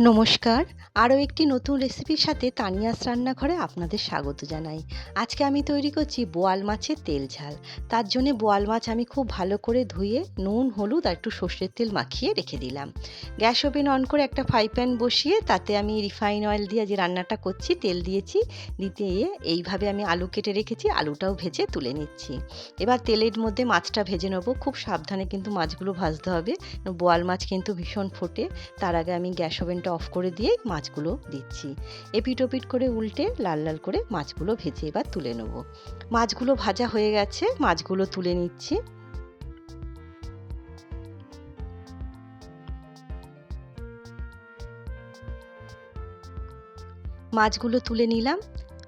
নমস্কার। আরও একটি নতুন রেসিপির সাথে তানিয়াস রান্নাঘরে আপনাদের স্বাগত জানাই। আজকে আমি তৈরি করছি বোয়াল মাছের তেল ঝাল। তার জন্যে বোয়াল মাছ আমি খুব ভালো করে ধুয়ে নুন, হলুদ আর একটু সর্ষের তেল মাখিয়ে রেখে দিলাম। গ্যাস ওভেন অন করে একটা ফ্রাই প্যান বসিয়ে তাতে আমি রিফাইন অয়েল দিয়ে যে রান্নাটা করছি, তেল দিয়েছি, দিতে এইভাবে আমি আলু কেটে রেখেছি, আলুটাও ভেজে তুলে নিচ্ছি। এবার তেলের মধ্যে মাছটা ভেজে নেব। খুব সাবধানে কিন্তু মাছগুলো ভাজতে হবে। বোয়াল মাছ কিন্তু ভীষণ ফোটে। তার আগে আমি গ্যাস ওভেনটা অফ করে দিয়ে মাছগুলো দিচ্ছি। এপিট ওপিট করে উল্টে লাল লাল করে মাছগুলো ভেজে এবার তুলে নেব। মাছগুলো ভাজা হয়ে গেছে, মাছগুলো তুলে নিচ্ছি। মাছগুলো তুলে নিলাম।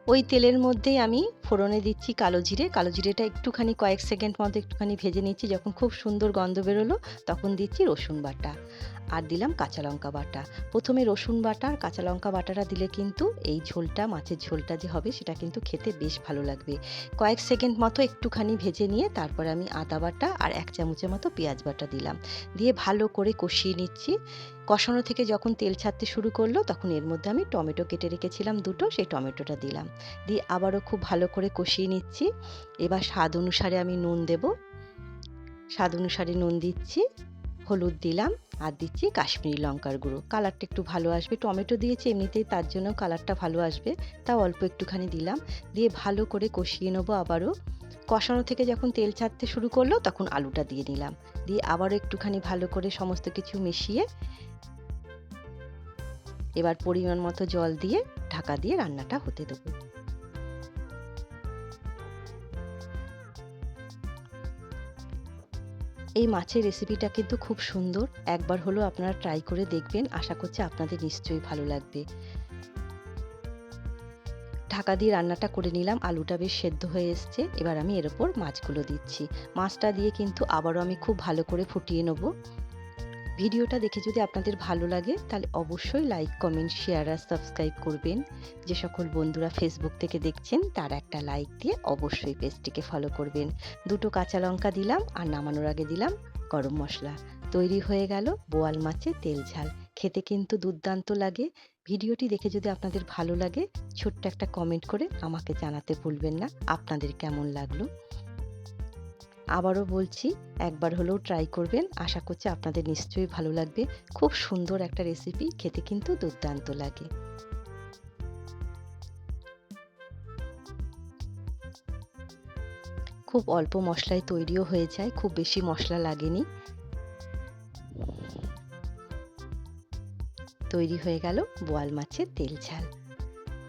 ওই তেলের মধ্যেই আমি ফোড়নে দিচ্ছি কালো জিরে। কালো জিরেটা একটুখানি, কয়েক সেকেন্ড মতো একটুখানি ভেজে নিচ্ছি। যখন খুব সুন্দর গন্ধ বেরোলো, তখন দিচ্ছি রসুন বাটা। আর দিলাম কাঁচা লঙ্কা বাটা। প্রথমে রসুন বাটা আর কাঁচা লঙ্কা বাটাটা দিলে কিন্তু এই ঝোলটা, মাছের ঝোলটা যে হবে, সেটা কিন্তু খেতে বেশ ভালো লাগবে। কয়েক সেকেন্ড মতো একটুখানি ভেজে নিয়ে তারপরে আমি আদা বাটা আর এক চামচের মতো পেঁয়াজ বাটা দিলাম। দিয়ে ভালো করে কষিয়ে নিচ্ছি। কষানো থেকে যখন তেল ছাড়তে শুরু করল, তখন এর মধ্যে আমি টমেটো কেটে রেখেছিলাম দুটো, সেই টমেটোটা দিলাম। দিয়ে আবারও খুব ভালো করে কষিয়ে নিচ্ছি। এবার স্বাদ অনুসারে আমি নুন দেব। স্বাদ অনুসারে নুন দিচ্ছি, হলুদ দিলাম আর দিচ্ছি কাশ্মীরি লঙ্কার গুঁড়ো। কালারটা একটু ভালো আসবে। টমেটো দিয়েছি এমনিতেই তার জন্য কালারটা ভালো আসবে। তাও অল্প একটুখানি দিলাম। দিয়ে ভালো করে কষিয়ে নেব আবারও। কষানো থেকে যখন তেল ছাড়তে শুরু করল তখন আলুটা দিয়ে নিলাম। দিয়ে আবারও একটুখানি ভালো করে সমস্ত কিছু মিশিয়ে এবার পরিমাণ মতো জল দিয়ে ঢাকা দিয়ে রান্নাটা হতে দেবো। এই মাছের রেসিপিটা কিন্তু খুব সুন্দর। একবার হলো আপনারা ট্রাই করে দেখবেন। আশা করছি আপনাদের নিশ্চয়ই ভালো লাগবে। ঢাকা দিয়ে রান্নাটা করে নিলাম। আলুটা বেশ সেদ্ধ হয়ে এসছে। এবার আমি এর ওপর মাছগুলো দিচ্ছি। মাছটা দিয়ে কিন্তু আবারও আমি খুব ভালো করে ফুটিয়ে নেব। ভিডিওটা দেখে যদি আপনাদের ভালো লাগে, তাহলে অবশ্যই লাইক কমেন্ট শেয়ার আর সাবস্ক্রাইব করবেন। যে সকল বন্ধুরা ফেসবুক থেকে দেখছেন, তার একটা লাইক দিয়ে অবশ্যই পেজটিকে ফলো করবেন। দুটো কাঁচা লঙ্কা দিলাম আর নামানোর আগে দিলাম গরম মশলা। তৈরি হয়ে গেল বোয়াল মাছের তেল ঝাল। খেতে কিন্তু দুর্দান্ত লাগে। ভিডিওটি দেখে যদি আপনাদের ভালো লাগে, ছোট্ট একটা কমেন্ট করে আমাকে জানাতে ভুলবেন না। আপনাদের কেমন লাগল? আবারও বলছি, একবার হলেও ট্রাই করবেন। আশা করছি আপনাদের নিশ্চয়ই ভালো লাগবে। খুব সুন্দর একটা রেসিপি খেতে কিন্তু দুর্দান্ত লাগে। খুব অল্প মশলায় তৈরিও হয়ে যায়, খুব বেশি মশলা লাগেনি। তৈরি হয়ে গেল বোয়াল মাছের তেল ঝাল।